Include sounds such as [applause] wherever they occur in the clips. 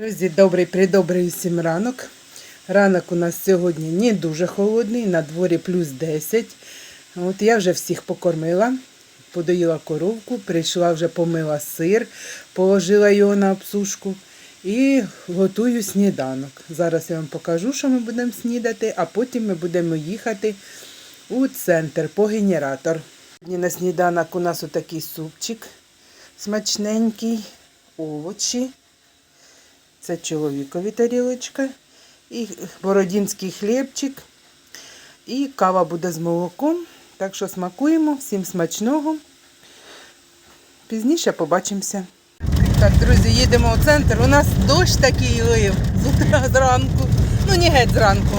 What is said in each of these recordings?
Друзі, добрий придобрий всім ранок. Ранок у нас сьогодні не дуже холодний, на дворі плюс 10. От я вже всіх покормила, подоїла коровку, прийшла вже помила сир, положила його на обсушку і готую сніданок. Зараз я вам покажу, що ми будемо снідати, а потім ми будемо їхати у центр по генератор. На сніданок у нас отакий супчик смачненький, овочі. Це чоловікові тарілочка, і бородінський хлібчик, і кава буде з молоком. Так що смакуємо, всім смачного. Пізніше побачимося. Так, друзі, їдемо у центр. У нас дощ такий лив з утра зранку. Ну, не геть зранку.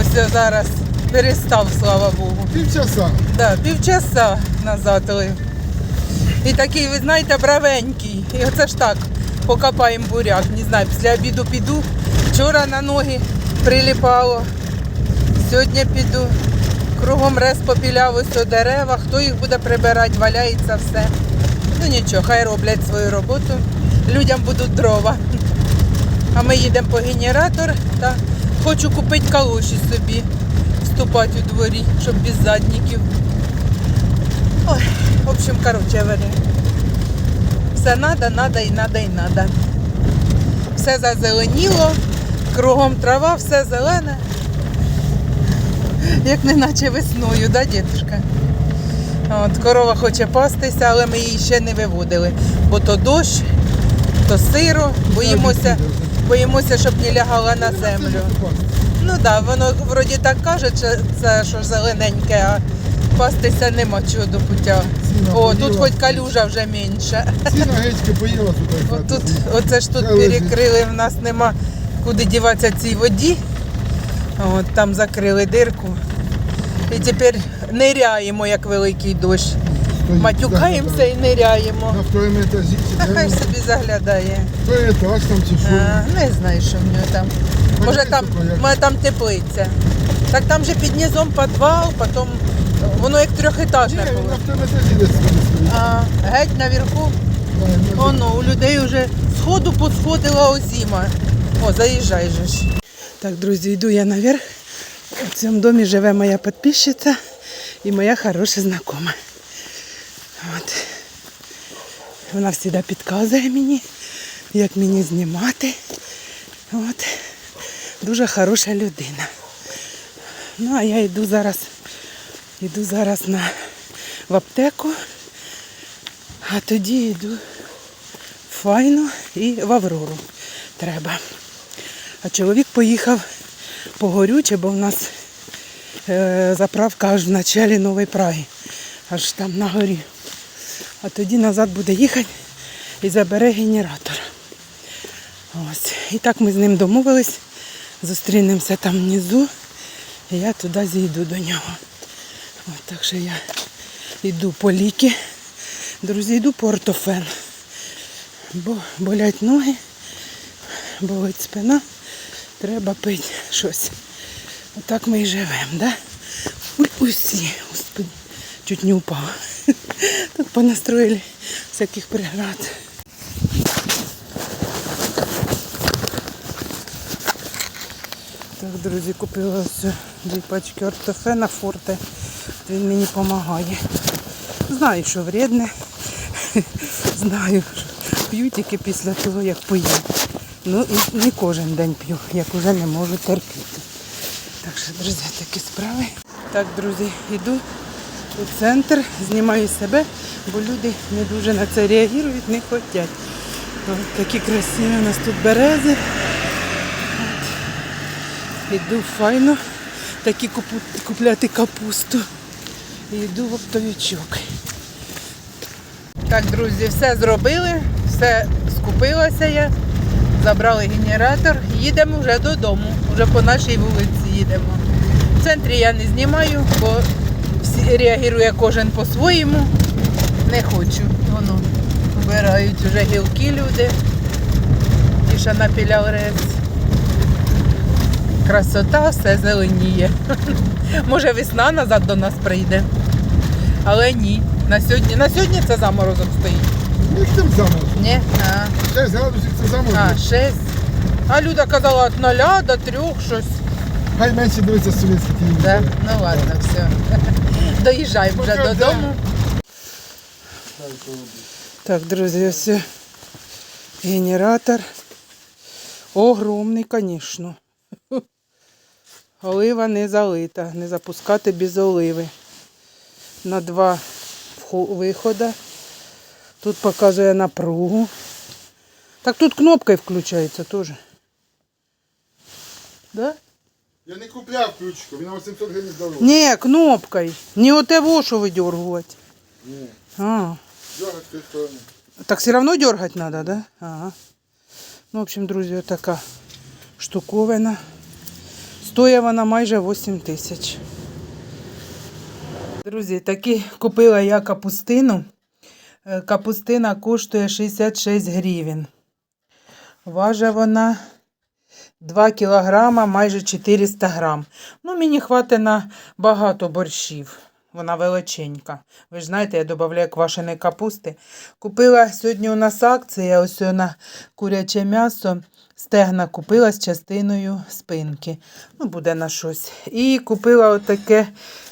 Ось зараз перестав, слава Богу. Півчаса. Да, півчаса назад лив. І такий, ви знаєте, бравенький. І оце ж так, покопаємо буряк. Не знаю, після обіду піду. Вчора на ноги приліпало. Сьогодні піду. Кругом рез попіляв ось дерева. Хто їх буде прибирати, валяється все. Ну нічого, хай роблять свою роботу. Людям будуть дрова. А ми їдемо по генератор та хочу купити калоші собі, вступати у дворі, щоб без задників. Ой, в общем, короче говоря. Все надо, надо і надо, і надо. Все зазеленіло, кругом трава, все зелене. Як не наче весною, да, дітушка? От, корова хоче пастися, але ми її ще не виводили. Бо то дощ, то сиро, боїмося, боїмося, щоб не лягала на землю. Ну так, да, воно вроді так каже, що це що зелененьке, а пастися нема чого до пуття. Сіна О, тут хоч калюжа вже менша. Ціна гечки поїла туди. Тут, оце ж тут перекрили, в нас нема куди діватися цій воді. От там закрили дирку. І тепер ниряємо, як великий дощ. Матюкаємося і ниряємо. На второму етажі. Та [laughs] хай собі заглядає. Той етаж там чи що. А, не знаю, що в нього там. Може там, може там теплиця. Так там же під низом підвал, потім воно як Ні, трьохетажне він було. стоїть. А геть наверху, воно у людей вже сходу посходила озима. О, заїжджай же ж. Так, друзі, йду я наверх. В цьому домі живе моя підписчиця і моя хороша знакома. От. Вона завжди підказує мені, як мені знімати. От. Дуже хороша людина. Ну, а я йду зараз, йду зараз на, в аптеку, а тоді йду в файну і в Аврору треба. А чоловік поїхав по горюче, бо в нас е, заправка аж в началі Нової Праги, аж там на горі. А тоді назад буде їхати і забере генератор. Ось. І так ми з ним домовились. Зустрінемося там внизу. І я туди зійду до нього. От, так що я йду по ліки. Друзі, йду по ортофен. Бо болять ноги, болить спина. Треба пити щось. Отак ми і живемо, да? Ой, усі, господи, чуть не упала. Тут понастроили всяких преград. Так, друзі, купила ось дві пачки ортофена форте. Він мені допомагає. Знаю, що вредне. Знаю, що п'ю тільки після того, як поїм. Ну і не кожен день п'ю, як вже не можу терпіти. Так що, друзі, такі справи. Так, друзі, йду у центр, знімаю себе, бо люди не дуже на це реагують, не хочуть. Ось такі красиві у нас тут берези. Іду файно такі купу- купляти капусту. І йду в оптовичок. Так, друзі, все зробили, все скупилася я. Забрали генератор, їдемо вже додому, вже по нашій вулиці їдемо. В центрі я не знімаю, бо всі реагує кожен по-своєму. Не хочу. Воно вбирають вже гілки люди. Ті, що напіляв рез. Красота, все зеленіє. [laughs] Може весна назад до нас прийде. Але ні. На сьогодні, на сьогодні це заморозок стоїть. Ну, там замок? Ні? А, 6 градусів це замок. а 6. А Люда казала від нуля до трьох щось. Хай менше дивиться совєтський телевізор. Да? Ну ладно, все. [laughs] Доїжджаємо вже додому. Так, друзі, ось генератор. Огромний, звісно. Олива не залита, не запускати без оливи. На два виходи. Тут показує напругу. Так тут кнопкою включається теж. Да? Я не купляв ключку, він на 800 гривень здоров. Ні, кнопкою. Не оте що видергувати. Ні. А. Дьоргать з сторони. Так все равно дергать надо, да? Ага. Ну, в общем, друзі, така штуковина. Стоїть вона майже 8 тисяч. Друзі, таки купила я капустину. Е, Капустина коштує 66 гривень. Важить вона 2 кілограма, майже 400 грам. Ну, мені хватить на багато борщів. Вона величенька. Ви ж знаєте, я додаю квашеної капусти. Купила сьогодні у нас акція, ось на куряче м'ясо. Стегна купила з частиною спинки. Ну, буде на щось. І купила отаке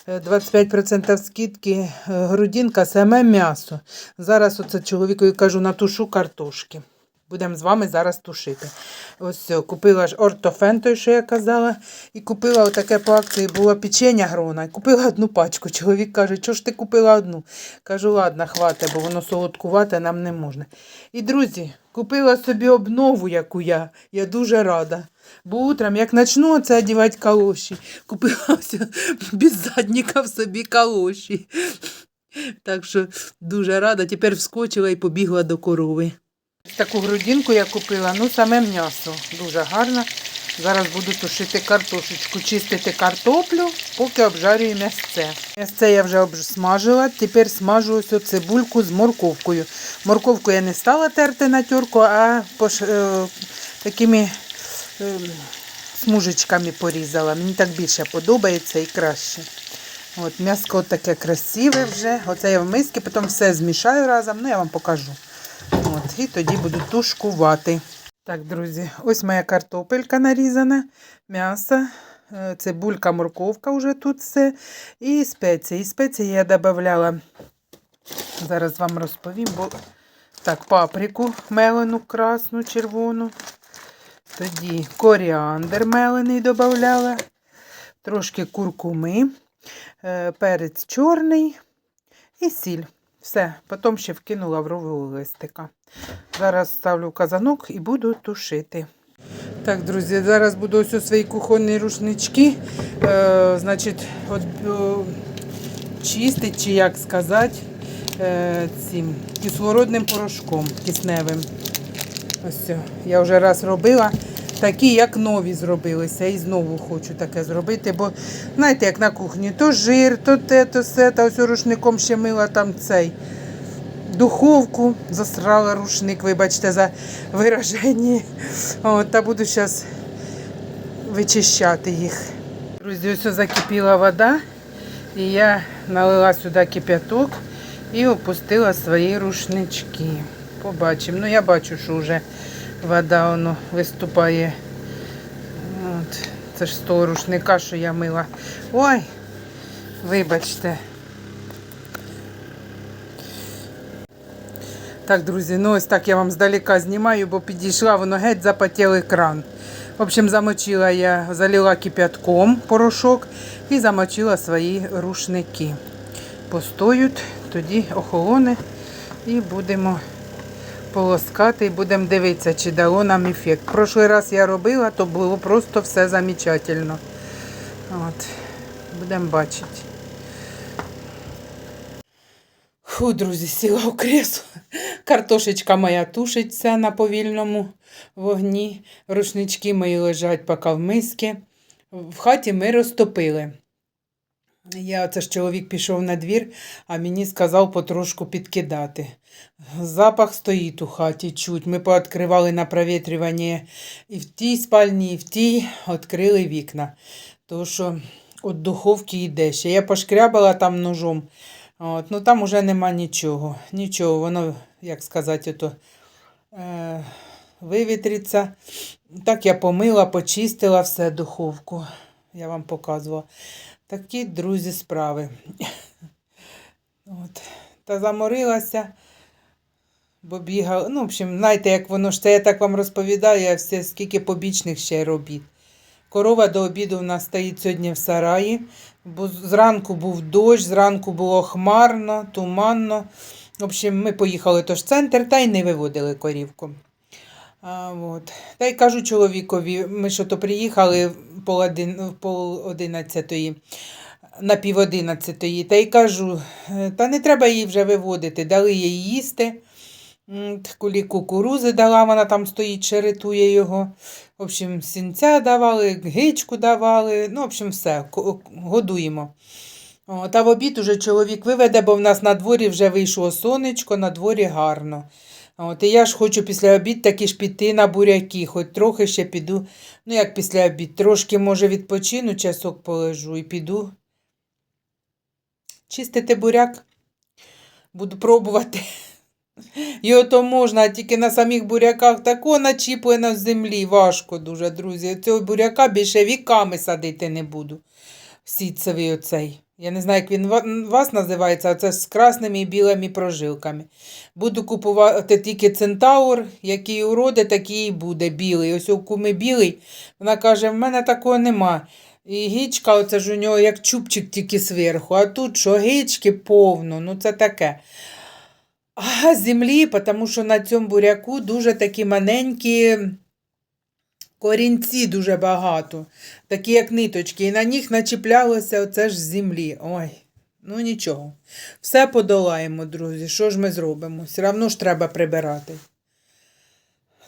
е, 25% скидки е, грудинка, саме м'ясо. Зараз оце чоловікові кажу, натушу картошки. Будемо з вами зараз тушити. Ось купила ж ортофен, той, що я казала, і купила отаке по акції було печення грона. І Купила одну пачку. Чоловік каже, чого ж ти купила одну? Кажу, ладно, хватить, бо воно солодкувате нам не можна. І друзі, купила собі обнову, яку я. Я дуже рада. Бо утром, як почну оце одягати калоші, купила [laughs] без задника собі калоші. Так що дуже рада. Тепер вскочила і побігла до корови. Таку грудинку я купила, ну саме м'ясо. Дуже гарно. Зараз буду тушити картошечку, чистити картоплю, поки обжарюю м'ясце. М'ясце я вже обсмажила, тепер смажу ось цибульку з морковкою. Морковку я не стала терти на тюрку, а пош... е, такими е, смужечками порізала. Мені так більше подобається і краще. От, м'яско таке красиве вже. Оце я в миски, потім все змішаю разом, ну я вам покажу. От, і тоді буду тушкувати. Так, друзі, ось моя картопелька нарізана, м'ясо, е, цибулька, морковка вже тут все. І спеції. Спеції я додавала, зараз вам розповім, бо так, паприку мелену, красну, червону. Тоді коріандр мелений додавала, трошки куркуми, е, перець чорний і сіль. Все, потім ще вкину лаврового листика. Зараз ставлю казанок і буду тушити. Так, друзі, зараз буду ось у свої кухонні рушнички. Е, значить, от, о, чистити, чи як сказати, е, цим кислородним порошком кисневим. Ось. Я вже раз робила. Такі, як нові зробилися. І знову хочу таке зробити. Бо, знаєте, як на кухні, то жир, то те, то все, та ось рушником ще мила там цей духовку, засрала рушник, вибачте, за вираження. От, та буду зараз вичищати їх. Друзі, ось закипіла вода, і я налила сюди кип'яток і опустила свої рушнички. Побачимо. Ну, я бачу, що вже вода воно виступає. От. Це ж з того рушника, що я мила. Ой, вибачте. Так, друзі, ну ось так я вам здалека знімаю, бо підійшла, воно геть запотів екран. В общем, замочила я, залила кип'ятком порошок і замочила свої рушники. Постоють, тоді охолоне і будемо полоскати і будемо дивитися, чи дало нам ефект. Прошлий раз я робила, то було просто все замечательно. От, будемо бачити. Фу, друзі, сіла у кресло. Картошечка моя тушиться на повільному вогні. Рушнички мої лежать поки в миски. В хаті ми розтопили. Я, це ж чоловік пішов на двір, а мені сказав потрошку підкидати. Запах стоїть у хаті, чуть. Ми пооткривали на провітрювання і в тій спальні, і в тій відкрили вікна. Тому що від духовки йде ще. Я пошкрябала там ножом. От, ну там уже нема нічого. Нічого, воно, як сказати, ото, е, вивітриться. Так я помила, почистила все духовку. Я вам показувала. Такі, друзі, справи. От. Та заморилася, бо бігала. Ну, в общем, знаєте, як воно ж це я так вам розповідаю, а все, скільки побічних ще робіт. Корова до обіду в нас стоїть сьогодні в сараї, бо зранку був дощ, зранку було хмарно, туманно. В общем, ми поїхали тож в центр та й не виводили корівку. А, от. Та й кажу чоловікові, ми що то приїхали пол, один, пол одинадцятої, на пів одинадцятої, та й кажу, «Е, та не треба її вже виводити, дали їй їсти. Кулі кукурузи дала, вона там стоїть, черетує його. В общем, сінця давали, гичку давали, ну, в общем, все, годуємо. О, та в обід уже чоловік виведе, бо в нас на дворі вже вийшло сонечко, на дворі гарно. От, і я ж хочу після обід таки ж піти на буряки, хоч трохи ще піду. Ну, як після обід, трошки, може, відпочину, часок полежу і піду. Чистити буряк. Буду пробувати. Його то можна, а тільки на самих буряках тако начіплено в землі. Важко дуже, друзі. Цього буряка більше віками садити не буду. Сітцевий оцей. Я не знаю, як він ва- вас називається, а це з красними і білими прожилками. Буду купувати тільки центаур, який уроди, такий і буде білий. Ось у куми білий. Вона каже: в мене такого нема. І гічка, оце ж у нього як чубчик тільки зверху, а тут що гічки повно, ну це таке. А землі, тому що на цьому буряку дуже такі маленькі корінці дуже багато, такі як ниточки, і на них начіплялося оце ж землі. Ой, ну нічого. Все подолаємо, друзі. Що ж ми зробимо? Все одно ж треба прибирати.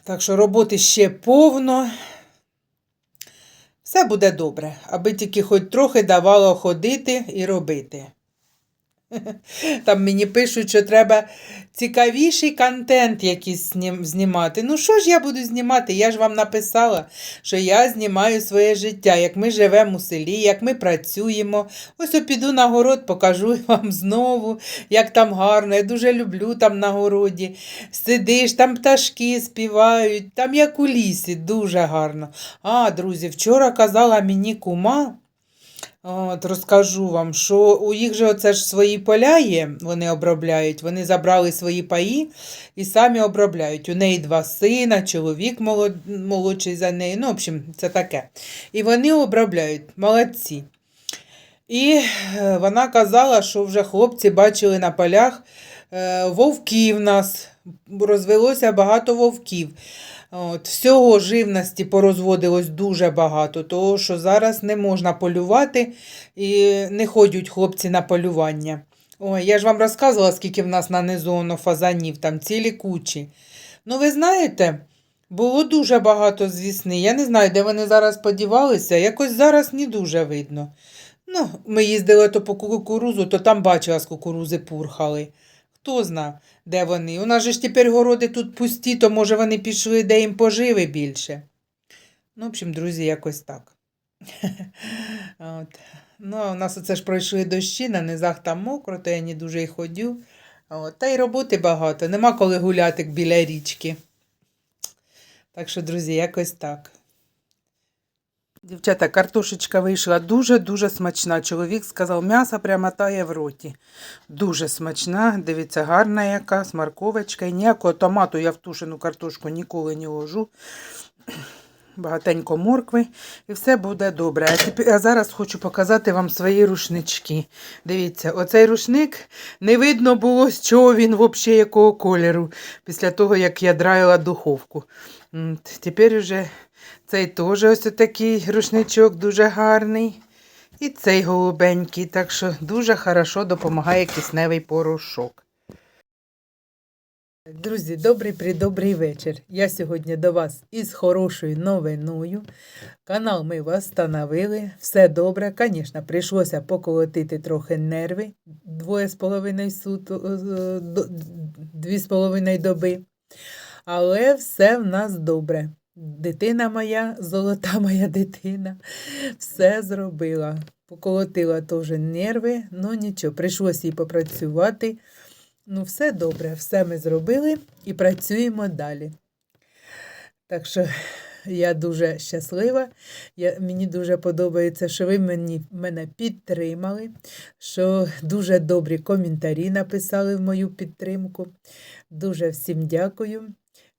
Так що роботи ще повно. Все буде добре, аби тільки хоч трохи давало ходити і робити. [laughs] Там мені пишуть, що треба цікавіший контент якийсь знімати. Ну, що ж я буду знімати? Я ж вам написала, що я знімаю своє життя, як ми живемо у селі, як ми працюємо. Ось піду на город, покажу [laughs] вам знову, як там гарно. Я дуже люблю там на городі. Сидиш, там пташки співають, там як у лісі, дуже гарно. А, друзі, вчора казала мені кума. От, розкажу вам, що у їх же оце ж свої поля є, вони обробляють, вони забрали свої паї і самі обробляють. У неї два сина, чоловік молод... молодший за нею. Ну, в общем, це таке. І вони обробляють, молодці. І е, вона казала, що вже хлопці бачили на полях е, вовків нас, розвелося багато вовків. От, всього живності порозводилось дуже багато, того що зараз не можна полювати і не ходять хлопці на полювання. Ой, я ж вам розказувала, скільки в нас нанизовано фазанів, там цілі кучі. Ну, ви знаєте, було дуже багато з вісни. Я не знаю, де вони зараз подівалися, якось зараз не дуже видно. Ну, ми їздили то по кукурузу, то там бачила, з кукурузи пурхали. Хто зна, де вони. У нас же ж тепер городи тут пусті, то може вони пішли, де їм поживи більше. Ну, в общем, друзі, якось так. [laughs] От. Ну, у нас оце ж пройшли дощі, на низах там мокро, то я не дуже й ходю. От. Та й роботи багато. Нема коли гуляти біля річки. Так що, друзі, якось так. Дівчата, картошечка вийшла дуже-дуже смачна. Чоловік сказав, м'ясо прямо тає в роті. Дуже смачна, дивіться, гарна яка, з морковочкою. Ніякого томату я в тушену картошку ніколи не ложу. Багатенько моркви і все буде добре. А, тепер, а зараз хочу показати вам свої рушнички. Дивіться, оцей рушник не видно було, з чого він взагалі якого кольору, після того, як я драїла духовку. Тепер уже цей теж ось такий рушничок дуже гарний. І цей голубенький, так що дуже хорошо допомагає кисневий порошок. Друзі, добрий придобрий вечір. Я сьогодні до вас із хорошою новиною. Канал ми встановили, все добре. Звісно, прийшлося поколотити трохи нерви. Двоє з половиною сут, е, до- дві з половиною доби. Але все в нас добре. Дитина моя, золота [laughs] моя дитина, все зробила. Поколотила теж нерви, ну нічого, прийшлося їй попрацювати. Ну, все добре, все ми зробили і працюємо далі. Так що я дуже щаслива. Я, мені дуже подобається, що ви мені, мене підтримали, що дуже добрі коментарі написали в мою підтримку. Дуже всім дякую.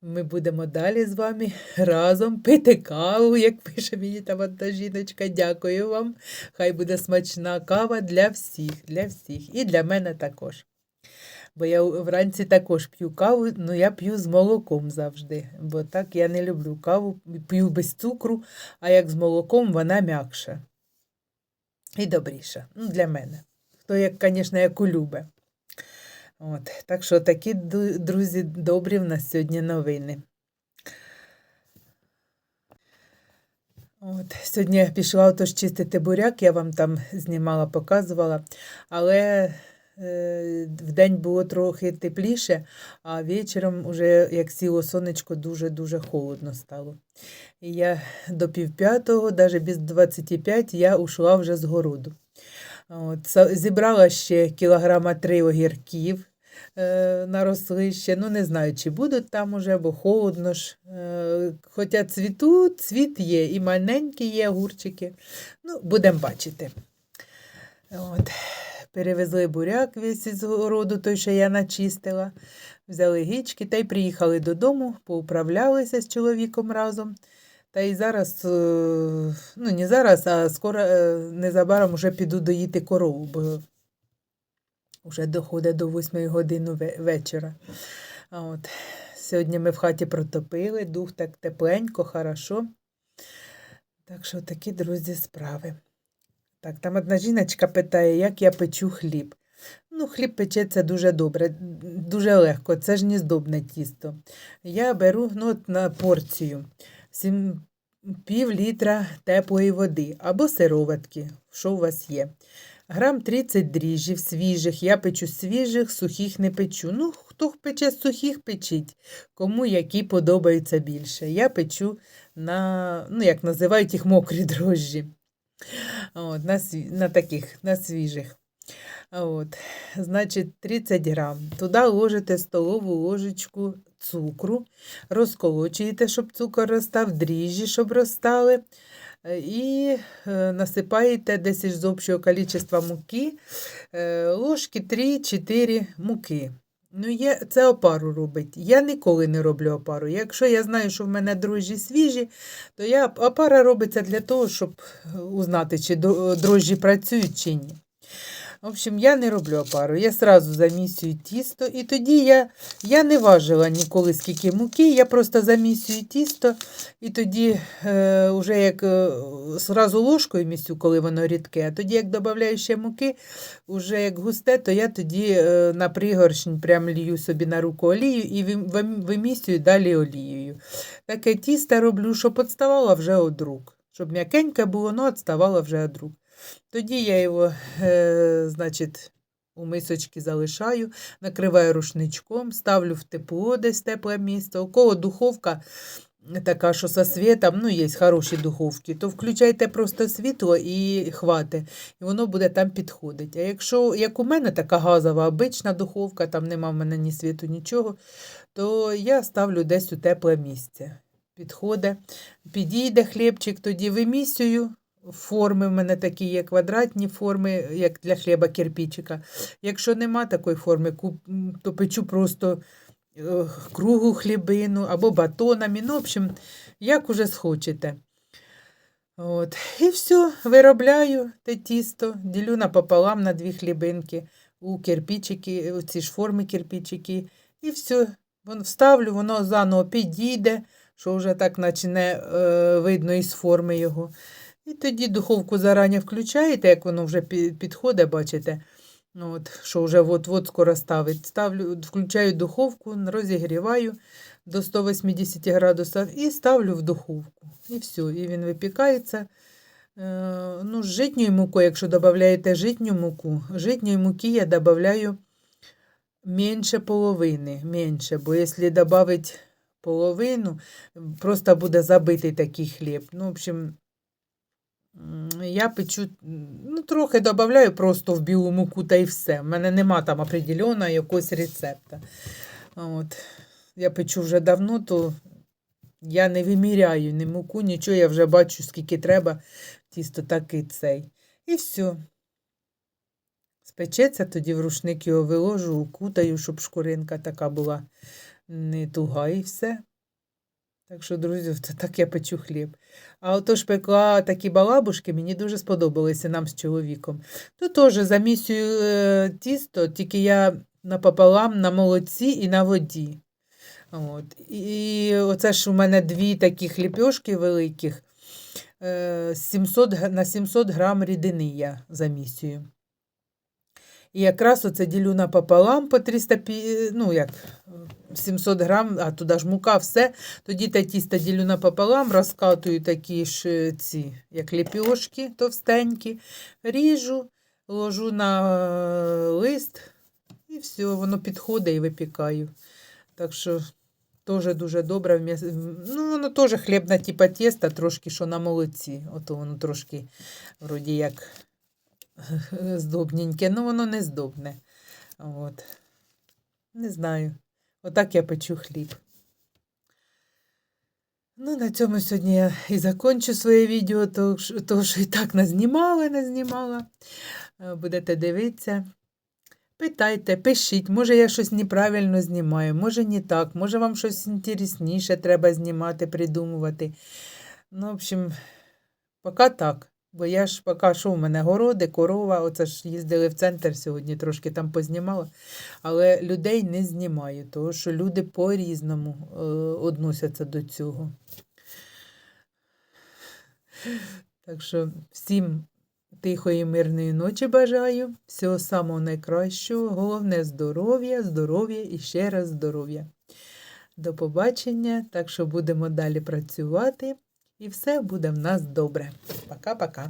Ми будемо далі з вами разом пити каву, як пише мені там одна жіночка. Дякую вам. Хай буде смачна кава для всіх, для всіх. І для мене також. Бо я вранці також п'ю каву, але я п'ю з молоком завжди. Бо так я не люблю каву, п'ю без цукру, а як з молоком вона м'якша і добріша. Ну, для мене. Хто, як, звісно, як улюбе. От. Так що такі, друзі, добрі в нас сьогодні новини. От, сьогодні я пішла отож чистити буряк, я вам там знімала, показувала, але е, вдень було трохи тепліше, а вечором, уже як сіло сонечко, дуже-дуже холодно стало. І я до півп'ятого, навіть без 25, я ушла вже з городу. От, зібрала ще кілограма три огірків е, наросли ще. Ну, не знаю, чи будуть там уже, бо холодно ж. Е, хоча цвітуть, цвіт є, і маленькі є огурчики. Ну, будемо бачити. От. Перевезли буряк весь із городу, той, що я начистила. Взяли гічки та й приїхали додому, поуправлялися з чоловіком разом. Та й зараз, е, ну не зараз, а скоро е, незабаром вже піду доїти корову, бо вже доходить до 8 години вечора. От. Сьогодні ми в хаті протопили, дух так тепленько, хорошо. Так що такі, друзі, справи. Так, там одна жіночка питає, як я печу хліб. Ну, хліб печеться дуже добре, дуже легко. Це ж не здобне тісто. Я беру ну, от на порцію сім, пів літра теплої води або сироватки, що у вас є. Грам 30 дріжджів свіжих. Я печу свіжих, сухих не печу. Ну, хто пече сухих, печіть. Кому які подобаються більше. Я печу на, ну, як називають їх мокрі дрожжі. От, на, на таких, на свіжих. От, значить, 30 грам. Туди ложите столову ложечку цукру, розколочуєте, щоб цукор розстав, дріжджі, щоб розстали. е, І е, насипаєте десь із общого кількості муки, е, ложки 3-4 муки. Ну, є, це опару робить. Я ніколи не роблю опару. Якщо я знаю, що в мене дрожжі свіжі, то я, опара робиться для того, щоб узнати, чи дрожжі працюють чи ні. В общем, я не роблю опару. Я сразу замісюю тісто, і тоді я, я не важила ніколи скільки муки, я просто замісюю тісто, і тоді е, як е, сразу ложкою місю, коли воно рідке, а тоді як додаю ще муки, вже як густе, то я тоді е, на пригоршень прям лію собі на руку олію і вим- вим- вимісюю далі олією. Таке тісто роблю, щоб відставало вже од рук. Щоб м'якеньке було, але відставало вже від рук. Тоді я його, е, значить, у мисочки залишаю, накриваю рушничком, ставлю в тепло десь тепле місце. У кого духовка така, що со світом, ну, є хороші духовки, то включайте просто світло і хвати, і воно буде там підходити. А якщо, як у мене така газова обична духовка, там нема в мене ні світу, нічого, то я ставлю десь у тепле місце. Підходить, підійде хлібчик, тоді вимісюю. Форми в мене такі є квадратні форми, як для хліба кирпичика. Якщо нема такої форми, то печу просто е, кругу хлібину або батонами. Ну, в общем, як уже схочете. От. І все, виробляю те тісто, ділю напополам на дві хлібинки у кирпичики, у ці ж форми кирпичики. І все, вставлю, воно заново підійде, що вже так почне е, видно із форми його. І тоді духовку зарані включаєте, як воно вже підходить, бачите, ну, от, що вже от-от скоро ставить. Ставлю, включаю духовку, розігріваю до 180 градусів і ставлю в духовку. І все, і він випікається. Е, ну, з житньою мукою, якщо додаєте житню муку, житньої муки я додаю менше половини, менше, бо якщо додати половину, просто буде забитий такий хліб. Ну, в общем, я печу, ну, трохи додаю просто в білу муку та й все. У мене нема там определеного якогось рецепта. От. Я печу вже давно, то Я не виміряю ні муку, нічого, я вже бачу, скільки треба. Тісто так і цей. І все. Спечеться, тоді в рушник його виложу, укутаю, щоб шкуринка така була не туга і все. Так що, друзі, так я печу хліб. А ото ж пекла такі балабушки, мені дуже сподобалися нам з чоловіком. То теж замісюю е, тісто, тільки я напополам на молоці і на воді. От. І оце ж у мене дві такі хліпьошки великих. е, 700, на 700 грам рідини я замісюю. І якраз оце ділю напополам по 300, ну як, е, 700 грам, а туди ж мука, все. Тоді те тісто ділю напополам, розкатую такі ж е, ці, як ліпьошки товстенькі, ріжу, ложу на е, лист, і все, воно підходить і випікаю. Так що теж дуже добре. Ну, воно теж хлібна типа тіста, трошки що на молоці. Ото воно трошки, вроді як здобненьке, ну воно не здобне. От. Не знаю. Отак я печу хліб. Ну, на цьому сьогодні я і закончу своє відео, тому що і так назнімала, назнімала. Е, Будете дивитися. Питайте, пишіть, може я щось неправильно знімаю, може не так, може вам щось інтересніше треба знімати, придумувати. Ну, в общем, поки так. Бо я ж поки що у мене городи, корова, оце ж їздили в центр сьогодні, трошки там познімала. Але людей не знімаю, тому що люди по-різному е, до цього. Так що всім тихої, мирної ночі бажаю. Всього самого найкращого. Головне здоров'я, здоров'я і ще раз здоров'я. До побачення. Так що будемо далі працювати, і все буде в нас добре. Пока-пока.